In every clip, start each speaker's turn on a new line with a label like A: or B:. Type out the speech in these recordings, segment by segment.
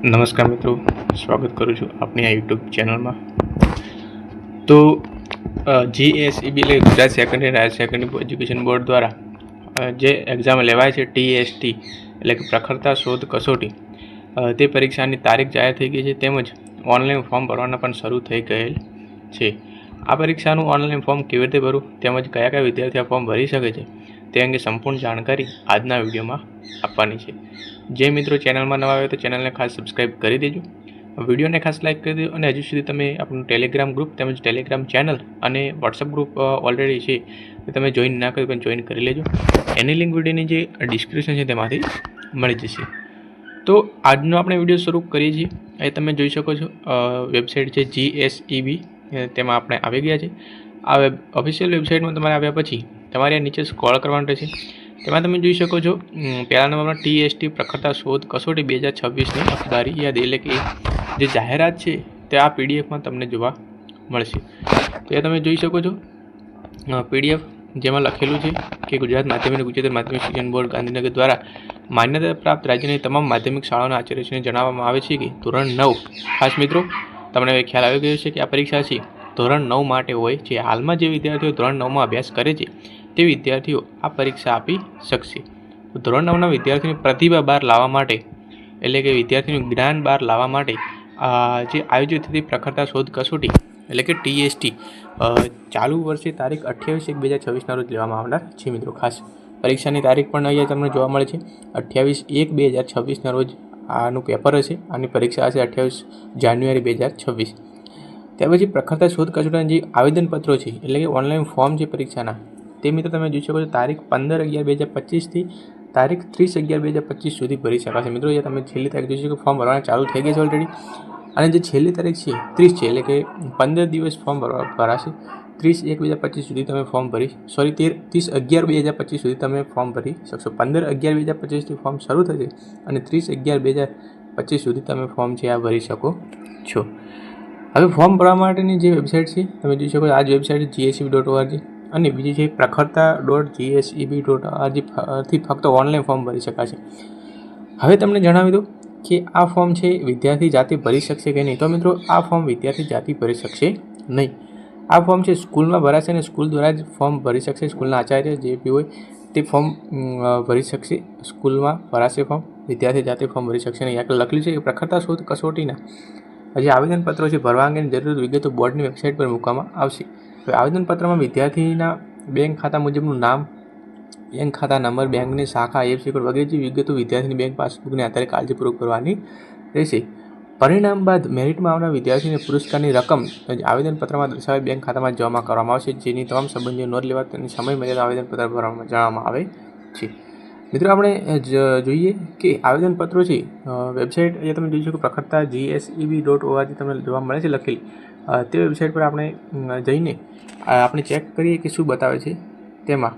A: નમસ્કાર મિત્રો, સ્વાગત કરું છું આપણી આ યુટ્યુબ ચેનલમાં તો જીએસઈબી એટલે Gujarat secondary higher secondary education board દ્વારા જે એક્ઝામ લેવાય છે ટીએસટી એટલે કે પ્રખરતા શોધ કસોટી તે પરીક્ષાની તારીખ જાહેર થઈ ગઈ છે તેમજ ઓનલાઈન ફોર્મ ભરવાના પણ શરૂ થઈ ગયેલ છે. આ પરીક્ષાનું ઓનલાઈન ફોર્મ કેવી રીતે ભરવું? તેમજ કયા કયા વિદ્યાર્થીઓ ફોર્મ ભરી શકે છે? તે અંગે સંપૂર્ણ જાણકારી આજના વિડીયોમાં આપવાની છે. જે મિત્રો ચેનલમાં નવા આવે તો ચેનલને ખાસ સબસ્ક્રાઈબ કરી દેજો. વિડીયોને ખાસ લાઇક કરી દેજો અને હજુ સુધી તમે આપણું ટેલિગ્રામ ગ્રુપ તેમજ ટેલિગ્રામ ચેનલ અને વોટ્સઅપ ગ્રુપ ઓલરેડી છે તે તમે જોઈન ના કર્યું પણ જોઈન કરી લેજો. એની લિંક વિડીયોની જે ડિસ્ક્રિપ્શન છે તેમાંથી મળી જશે. તો આજનો આપણે વીડિયો શરૂ કરીએ છીએ. એ તમે જોઈ શકો છો વેબસાઇટ છે જીએસઈબી તેમાં આપણે આવી ગયા છે આ વેબ ઓફિશિયલ વેબસાઇટમાં તમારે આવ્યા પછી તમારે નીચે સ્કોલ કરવાનું રહેશે. તેમાં તમે જોઈ શકો છો પહેલા નંબરમાં ટીએસટી પ્રખરતા શોધ કસોટી બે હજાર છવ્વીસની અખબારી યાદ એટલે કે જે જાહેરાત છે તે આ પીડીએફમાં તમને જોવા મળશે. તો એ તમે જોઈ શકો છો પીડીએફ જેમાં લખેલું છે કે ગુજરાત માધ્યમિક ઉચ્ચતર માધ્યમિક શિક્ષણ બોર્ડ ગાંધીનગર દ્વારા માન્યતા પ્રાપ્ત રાજ્યની તમામ માધ્યમિક શાળાઓના આચાર્યશ્રીને જણાવવામાં આવે છે કે ધોરણ નવ, ખાસ મિત્રો, તમને હવે ખ્યાલ આવી ગયો છે કે આ પરીક્ષા છે ધોરણ નવ માટે હોય છે. હાલમાં જે વિદ્યાર્થીઓ ધોરણ નવમાં અભ્યાસ કરે છે તે વિદ્યાર્થીઓ આ પરીક્ષા આપી શકશે. ધોરણ નવના વિદ્યાર્થીઓની પ્રતિભા બહાર લાવવા માટે, એટલે કે વિદ્યાર્થીનું જ્ઞાન બહાર લાવવા માટે જે આયોજિત થતી પ્રખરતા શોધ કસોટી, એટલે કે ટીએસટી ચાલુ વર્ષે તારીખ અઠ્યાવીસ એક બે હજાર છવ્વીસના રોજ લેવામાં આવનાર છે મિત્રો ખાસ. પરીક્ષાની તારીખ પણ અહીંયા તમને જોવા મળે છે. અઠ્યાવીસ એક બે હજાર છવ્વીસના રોજ આનું પેપર હશે આની પરીક્ષા હશે અઠ્યાવીસ જાન્યુઆરી બે હજાર છવ્વીસ. ત્યાર પછી પ્રખરતા શોધ કસોટીના જે આવેદનપત્રો છે, એટલે કે ઓનલાઈન ફોર્મ છે પરીક્ષાના તે મિત્રો તમે જોઈ શકો છો, તારીખ પંદર અગિયાર બે હજાર પચીસથી તારીખ ત્રીસ અગિયાર બે હજાર પચીસ સુધી ભરી શકાશે. મિત્રો જે તમે છેલ્લી તારીખ જોઈ શકો ફોર્મ ભરવાના ચાલુ થઈ ગઈ છે ઓલરેડી અને જે છેલ્લી તારીખ છે, ત્રીસ છે, એટલે કે પંદર દિવસ ફોર્મ ભરવા, ભરાશે. ત્રીસ એક બે હજાર પચીસ સુધી તમે ફોર્મ ભરી સોરી તેર, ત્રીસ અગિયાર બે હજાર પચીસ સુધી તમે ફોર્મ ભરી શકશો. પંદર અગિયાર બે હજાર પચીસથી ફોર્મ શરૂ થશે અને ત્રીસ અગિયાર બે હજાર પચીસ સુધી તમે ફોર્મ છે, આ ભરી શકો છો. હવે ફોર્મ ભરવા માટેની જે વેબસાઇટ છે, તમે જોઈ શકો આ જ વેબસાઇટ જીએસસી ડોટ ઓઆરજી અને બીજી છે પ્રખરતા ડોટ જીએસઈબી ડોટ ઓઆરજી થી ફક્ત ઓનલાઈન ફોર્મ ભરી શકાશે. હવે તમને જણાવી દઉં કે આ ફોર્મ છે વિદ્યાર્થી જાતે ભરી શકશે કે નહીં? તો મિત્રો, આ ફોર્મ વિદ્યાર્થી જાતે ભરી શકશે નહીં. આ ફોર્મ છે સ્કૂલમાં ભરાશે અને સ્કૂલ દ્વારા જ ફોર્મ ભરી શકશે. સ્કૂલના આચાર્ય જે બી હોય તે ફોર્મ ભરી શકશે. સ્કૂલમાં ભરાશે ફોર્મ વિદ્યાર્થી જાતે ફોર્મ ભરી શકશે નહીં. આગળ લખેલું છે કે પ્રખરતા શોધ કસોટીના. જે આવેદનપત્રો છે ભરવા અંગેની જરૂરી વિગતો બોર્ડની વેબસાઇટ પર મૂકવામાં આવશે. હવે આવેદનપત્રમાં વિદ્યાર્થીના બેંક ખાતા મુજબનું નામ, બેંક ખાતા નંબર, બેંકની શાખા, આઈએફસી કોડ વગેરે જેવી વિગતો વિદ્યાર્થીની બેંક પાસબુકને આધારે કાળજીપૂર્વક કરવાની રહેશે. પરિણામ બાદ મેરિટમાં આવનાર વિદ્યાર્થીને પુરસ્કારની રકમ આવેદનપત્રમાં દર્શાવેલ બેંક ખાતામાં જમા કરવામાં આવશે, જેની તમામ સંબંધીઓ નોંધ લેવા તેની સમય મર્યાદા આવેદનપત્ર ભરવામાં જણાવવામાં આવે છે. મિત્રો, આપણે જોઈએ કે આવેદનપત્રો છે વેબસાઇટ જે તમે જોઈ શકો, પ્રખરતા જીએસઈબી ડોટ ઓઆરજી તમને જોવા મળે છે લખેલી. તે વેબસાઇટ પર આપણે જઈને આપણે ચેક કરીએ કે શું બતાવે છે તેમાં.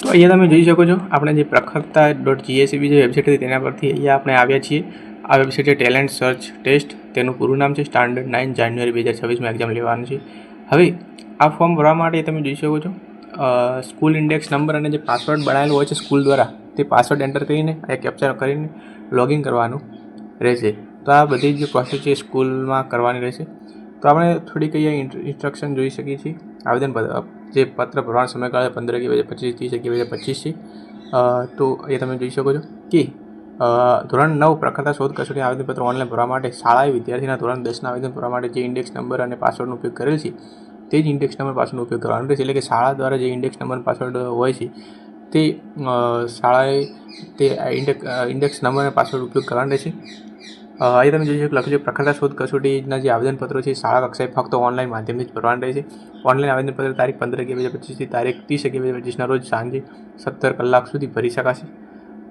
A: તો અહીંયા તમે જોઈ શકો છો, આપણે જે પ્રખરતા ડોટ જીએસઈબી જે વેબસાઇટ હતી તેના પરથી અહીંયા આપણે આવ્યા છીએ. આ વેબસાઇટ ટેલેન્ટ સર્ચ ટેસ્ટ તેનું પૂરું નામ છે સ્ટાન્ડર્ડ નાઇન જાન્યુઆરી બે હજાર છવ્વીસમાં એક્ઝામ લેવાનું છે. હવે, આ ફોર્મ ભરવા માટે તમે જોઈ શકો છો સ્કૂલ ઇન્ડેક્સ નંબર અને જે પાસવર્ડ બનાવેલો હોય છે સ્કૂલ દ્વારા, તે પાસવર્ડ એન્ટર કરીને, આ કેપ્ચર કરીને લોગિન કરવાનું રહેશે. તો આ બધી જ પ્રોસેસ છે સ્કૂલમાં કરવાની રહેશે. તો આપણે થોડીક અહીંયા ઇન્સ્ટ્રક્શન જોઈ શકીએ છીએ. આવેદન જે પત્ર ભરવાનો સમયગાળો પંદર અગિયાર બે પચીસ, ત્રીસ કે બે પચીસ છે તો એ તમે જોઈ શકો છો કે ધોરણ નવ પ્રખરતા શોધ કસોટી આવેદનપત્ર ઓનલાઈન ભરવા માટે શાળાએ વિદ્યાર્થીના ધોરણ દસના આવેદન ભરવા માટે જે ઇન્ડેક્સ નંબર અને પાસવર્ડનો ઉપયોગ કરેલ છે, તે જ ઇન્ડેક્સ નંબર પાસવર્ડનો ઉપયોગ કરવાનો રહેશે. એટલે કે શાળા દ્વારા જે ઇન્ડેક્સ નંબર પાસવર્ડ હોય છે, તે શાળાએ તે ઇન્ડેક્સ નંબર અને પાસવર્ડ ઉપયોગ કરવાનો રહેશે. અહીં તમે જોઈ શકો લખ્યું છે, પ્રખરતા શોધ કસોટીના જે આવેદનપત્રો છે શાળા કક્ષાએ ફક્ત ઓનલાઈન માધ્યમથી જ ભરવાના રહેશે. ઓનલાઈન આવેદનપત્ર તારીખ પંદર અગિયાર બે હજાર પચીસથી તારીખ ત્રીસ અગિયાર બે હજાર પચીસના રોજ સાંજે સત્તર કલાક સુધી ભરી શકાશે.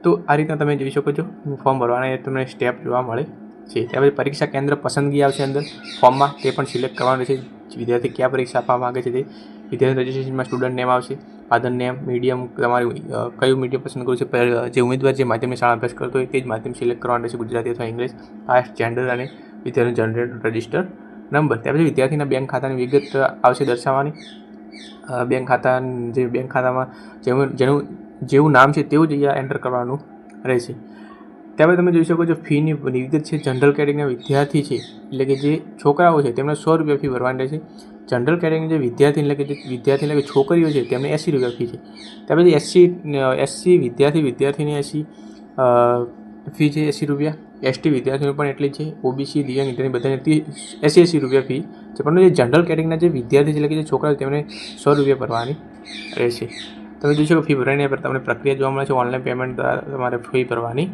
A: તો આ રીતના તમે જોઈ શકો છો ફોર્મ ભરવાના તમને સ્ટેપ જોવા મળે છે. ત્યાર પછી પરીક્ષા કેન્દ્ર પસંદગી આવશે અંદર. ફોર્મમાં તે પણ સિલેક્ટ કરવાનું રહેશે. વિદ્યાર્થી કયા પરીક્ષા આપવા માગે છે તે. વિદ્યાર્થી રજિસ્ટ્રેશનમાં સ્ટુડન્ટ નેમ આવશે. ફાધર મીડિયમ તમારું કયું મીડિયમ પસંદ કરવું છે? જે ઉમેદવાર જે માધ્યમની શાળા અભ્યાસ કરતો હોય તે જ માધ્યમ સિલેક્ટ કરવાનું રહેશે ગુજરાતી અથવા ઇંગ્લિશ કાસ્ટ જેન્ડર અને વિદ્યાર્થી જનરેટ રજિસ્ટર નંબર ત્યાર પછી વિદ્યાર્થીના બેંક ખાતાની વિગત આવશે દર્શાવવાની. બેંક ખાતા, જે બેંક ખાતામાં જેવું, જેનું, જેવું નામ છે તેવું જ અહીંયા એન્ટર કરવાનું રહેશે. ત્યારબાદ તમે જોઈ શકો છો ફીની વિગત છે. જનરલ કેટેગરીના વિદ્યાર્થી છે. એટલે કે જે છોકરાઓ છે તેમણે સો રૂપિયા ફી ભરવાની રહેશે. જનરલ કેટેગરીના જે વિદ્યાર્થી એટલે કે જે વિદ્યાર્થી એટલે કે છોકરીઓ છે, તેમને એંસી રૂપિયા ફી છે. ત્યાર પછી એસસી એસસી વિદ્યાર્થી, વિદ્યાર્થીની એસી ફી છે એંસી રૂપિયા. એસટી વિદ્યાર્થીઓ પણ એટલી છે. ઓબીસી દિવ્યાંગ ઇત્યાદિ બધાને એંસી એંસી રૂપિયા ફી છે. પણ જે જનરલ કેટેગરીના જે વિદ્યાર્થી એટલે કે જે છોકરા તેમને સો રૂપિયા ભરવાની રહેશે. તમે જોઈ શકો ફી પર તમને પ્રક્રિયા જોવા મળે છે. ઓનલાઈન પેમેન્ટ દ્વારા તમારે ફી ભરવાની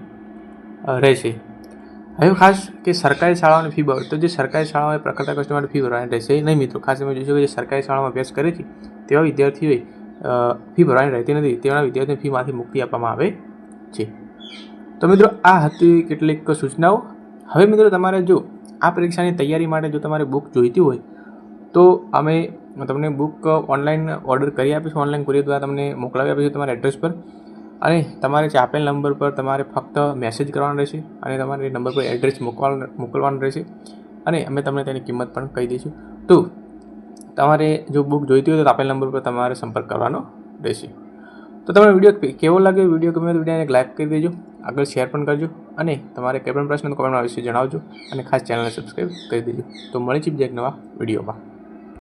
A: રહેશે. હવે ખાસ કે સરકારી શાળાઓની ફી ભર તો જે સરકારી શાળાઓએ પ્રકર્તા કસ્ટમર ફી ભરવાની રહેશે નહીં મિત્રો. ખાસ તમે જોશો કે જે સરકારી શાળામાં અભ્યાસ કરે છે, તેવા વિદ્યાર્થીઓએ ફી ભરવાની રહેતી નથી. તેવા વિદ્યાર્થીઓને ફીમાંથી મુક્તિ આપવામાં આવે છે. તો મિત્રો, આ હતી કેટલીક સૂચનાઓ. હવે મિત્રો, તમારે જો આ પરીક્ષાની તૈયારી માટે જો તમારે બુક જોઈતી હોય, તો અમે તમને બુક ઓનલાઈન ઓર્ડર કરી આપીશું. ઓનલાઈન કુરિયર દ્વારા તમને મોકલાવી આપીશું તમારા એડ્રેસ પર. અને તમારે જે આપેલ નંબર પર તમારે ફક્ત મેસેજ કરવાનો રહેશે અને તમારે એ નંબર પર એડ્રેસ મોકલવાનું મોકલવાનું રહેશે અને અમે તમને તેની કિંમત પણ કહી દઈશું. તો તમારે જો બુક જોઈતી હોય તો આપેલ નંબર પર તમારે સંપર્ક કરવાનો રહેશે. તો તમને વીડિયો કેવો લાગ્યો વીડિયો ગમે તો વિડીયોને લાઈક કરી દેજો, આગળ શેર પણ કરજો અને તમારે કંઈ પણ પ્રશ્ન કોમેન્ટમાં વિશે જણાવજો અને ખાસ ચેનલને સબસ્ક્રાઈબ કરી દેજો. તો મળી બીજા એક નવા વિડીયોમાં